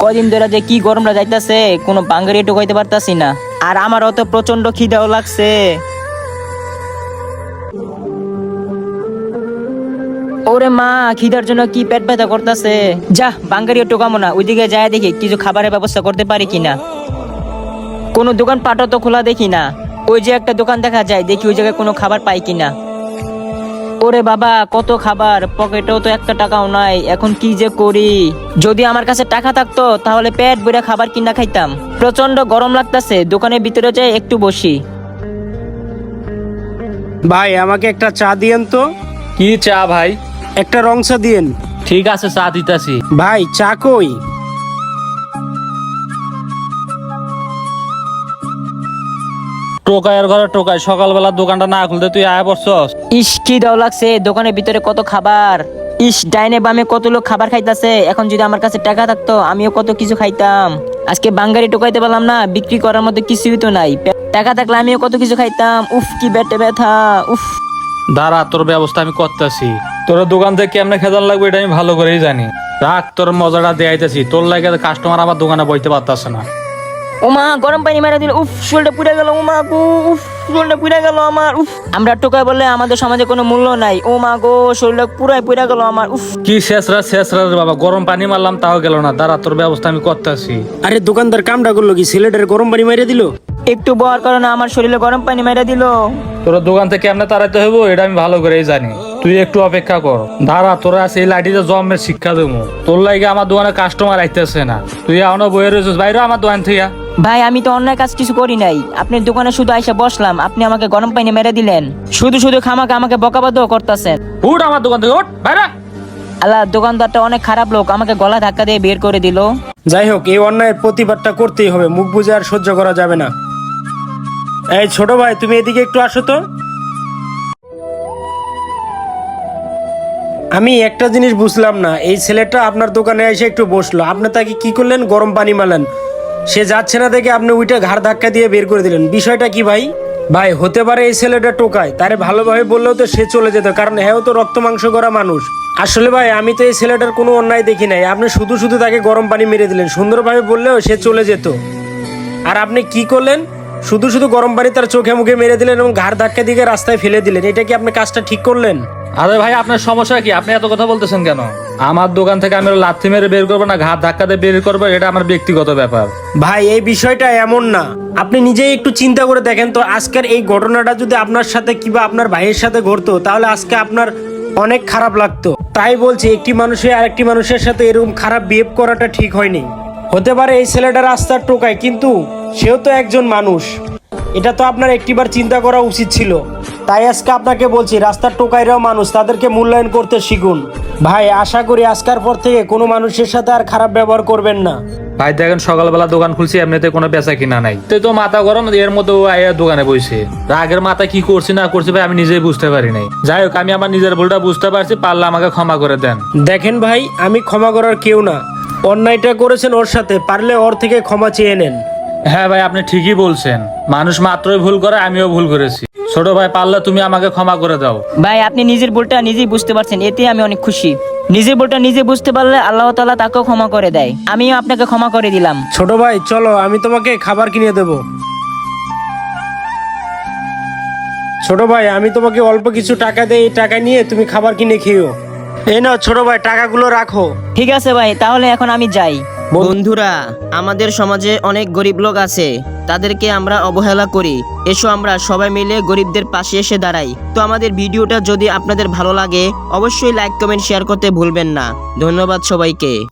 কদিন ধরে যে কি গরমটা যাইতাছে, কোনো বাঙ্গারি একটু টোকাইতে পারতাছি না। আর আমার অত প্রচণ্ড খিদাও লাগছে। ওরে মা, খিদার জন্য কি পেট ব্যথা করতেছে? যা বাঙ্গারিও টোকামো না, ওইদিকে যায় দেখি, কিছু খাবারের ব্যবস্থা করতে পারি কিনা। কোনো দোকান পাটও তো খোলা দেখি না। ওই যে একটা দোকান দেখা যায়, দেখি ওই জায়গায় কোনো খাবার পাই কিনা। ওরে বাবা কত খাবার? পকেটেও তো একটা টাকাও নাই এখন কি যে করি? যদি আমার কাছে টাকা থাকতো তাহলে পেট ভরে খাবার কিনা খাইতাম। প্রচণ্ড গরম লাগতাছে দোকানের ভিতরে যাই একটু বসি। ভাই আমাকে একটা চা দিয়েন তো? কি চা ভাই? একটা রং চা দিয়েন। ঠিক আছে চা দিতাছি। ভাই চা কই? টোকাইয়ের ঘরে টোকাই সকালবেলা দোকানটা না খুলতে তুই আয় পড়ছস? ইস কি দাও লাগছে দোকানের ভিতরে কত খাবার? ইস ডাইনে বামে কত লোক খাবার খাইতাছে এখন যদি আমার কাছে টাকা থাকতো আমিও কত কিছু খাইতাম। আজকে বাঙ্গারি টোকাইতে পারলাম না বিক্রি করার মতো কিছুই তো নাই। টাকা থাকলে আমিও কত কিছু খাইতাম উফ কি বেটে ব্যথা উফ। দাঁড়া তোর ব্যবস্থা আমি করতেছি। তোর দোকান থেকে কেমনে খেদার লাগবে এটা আমি ভালো করেই জানি। রাখ তোর মজাটা দেয়াইতেছি। তোর লাগে কাস্টমার আমার দোকানে বইতে পারতাছে না। ওমা গরম পানি মেরে দিল। উফ শরীরটা পুড়ে গেল ওমা গো উফ শরীরটা পুড়ে গেল আমার। উফ আমরা টোকাই বলে আমাদের সমাজে কোনো মূল্য নাই। ও মা গো শরীরটা পুরাই পুড়ে গেল আমার। উফ। কি শেষরা শেষরা রে বাবা গরম পানি মারলাম তাও গেল না। দাঁড়া তোর ব্যবস্থা আমি করতেছি। আরে দোকানদার কামটা করল কি? সিলেটের গরম পানি মেরে দিল? একটু বর কারণে আমার শরীরে গরম পানি মেরে দিল। তোর দোকান থেকে কেমনে তাড়াইতে হইব এটা আমি ভালো করেই জানি। তুই একটু অপেক্ষা কর। দাঁড়া তোরা আছে এই লাঠিতে জন্মের শিক্ষা দেবো। তোর লাগে আমার দোকানে কাস্টমার আইতেছে না। তুই এখনও বইয়ে রয়েছিস বাইরে আমার দোকান থেকে ভাই আমি তো অন্যায় কাজ কিছু করি নাই। আপনার দোকানে শুধু আইসা বসলাম। আপনি আমাকে গরম পানি মেরে দিলেন। শুধু শুধু খামাকে আমাকে বকাবাদও করতেছেন। উঠ আমার দোকান থেকে উঠ বাইরে। আল্লাহ দোকানদারটা অনেক খারাপ লোক। আমাকে গলা ধাক্কা দিয়ে বের করে দিল। যাই হোক এই অন্যায়ের প্রতিবাদটা করতেই হবে। মুখ বুঝে আর সহ্য করা যাবে না। এই ছোট ভাই তুমি এদিকে একটু আসো তো। আমি একটা জিনিস বুঝলাম না। এই ছেলেটা আপনার দোকানে এসে একটু বসল। আপনি তাকে কি করলেন? গরম পানি মারলেন। সে যাচ্ছে না দেখে আপনি উইটা ঘাড় ধাক্কা দিয়ে বের করে দিলেন। বিষয়টা কি ভাই? ভাই, হতে পারে এই ছেলেটা টোকায়, তারে ভালোভাবে বললেও তো সে চলে যেত, কারণ হ্যাঁ তো রক্ত মাংস করা মানুষ। আসলে ভাই, আমি তো এই ছেলেটার কোনো অন্যায় দেখি নাই। আপনি শুধু শুধু তাকে গরম পানি মেরে দিলেন, সুন্দরভাবে বললেও সে চলে যেত। আর আপনি কি করলেন? শুধু শুধু গরম পানি তার চোখে মুখে মেরে দিলেন এবং ঘাড় ধাক্কা দিয়ে রাস্তায় ফেলে দিলেন। এটা কি আপনি কাজটা ঠিক করলেন? আরে ভাই, আপনার সমস্যা কি? আপনি এত কথা বলতেছেন কেন? আমার দোকান থেকে আমি লাথি মেরে বের করব না, ঘাত ধাক্কা দিয়ে বের করব, এটা আমার ব্যক্তিগত ব্যাপার। ভাই, এই বিষয়টা এমন না। আপনি নিজেই একটু চিন্তা করে দেখেন তো, আজকের এই ঘটনাটা যদি আপনার সাথে কিংবা আপনার ভাইয়ের সাথে ঘটতো, তাহলে আজকে আপনার অনেক খারাপ লাগতো। তাই বলছি, একটি মানুষের আরেকটি মানুষের সাথে এরকম খারাপ বিহেভ করাটা ঠিক হয়নি। হতে পারে এই ছেলেটা রাস্তার টোকায়, কিন্তু সেও তো একজন মানুষ। এটা তো আপনার একটিবার চিন্তা করা উচিত ছিল। তাই আজকে আপনাকে বলছি রাস্তার টোকাইরাও মানুষ তাদেরকে মূল্যায়ন করতে শিখুন। ভাই আশা করি আজকার পর থেকে কোনো মানুষের সাথে আর খারাপ ব্যবহার করবেন না। ভাই দেখেন সকালবেলা দোকান খুলছি এমনিতে কোনো বেচা কিনা নাই। তো তো মাথা গরম এর মধ্যে ও আইয়া দোকানে বসে রাগের মাথা কি করছি না করছি ভাই আমি নিজেই বুঝতে পারি নাই। যাই হোক আমি আমার নিজের ভুলটা বুঝতে পারছি পারলে আমাকে ক্ষমা করে দেন। দেখেন ভাই আমি ক্ষমা করার কেউ না। অন্যায়টা করেছেন ওর সাথে পারলে ওর থেকে ক্ষমা চেয়ে নেন। হ্যাঁ ভাই আপনি ঠিকই বলছেন। মানুষ মাত্রই ভুল করে আমিও ভুল করেছি। ছোট ভাই পারলে তুমি আমাকে ক্ষমা করে দাও। ভাই আপনি নিজের ভুলটা নিজেই বুঝতে পারছেন এতে আমি অনেক খুশি। নিজের ভুলটা নিজে বুঝতে পারলে আল্লাহ তাআলা তাকেও ক্ষমা করে দেয়। আমিও আপনাকে ক্ষমা করে দিলাম। ছোট ভাই চলো আমি তোমাকে খাবার কিনে দেব। ছোট ভাই আমি তোমাকে অল্প কিছু টাকা দেই এই টাকা নিয়ে তুমি খাবার কিনে খেও এই নাও ছোট ভাই টাকাগুলো রাখো। ঠিক আছে ভাই তাহলে এখন আমি যাই। বন্ধুরা, আমাদের সমাজে অনেক গরিব লোক আছে। তাদেরকে আমরা অবহেলা করি। এসো আমরা সবাই মিলে গরিবদের পাশে এসে দাঁড়াই। তো আমাদের ভিডিওটা যদি আপনাদের ভালো লাগে, অবশ্যই লাইক কমেন্ট শেয়ার করতে ভুলবেন না। ধন্যবাদ সবাইকে।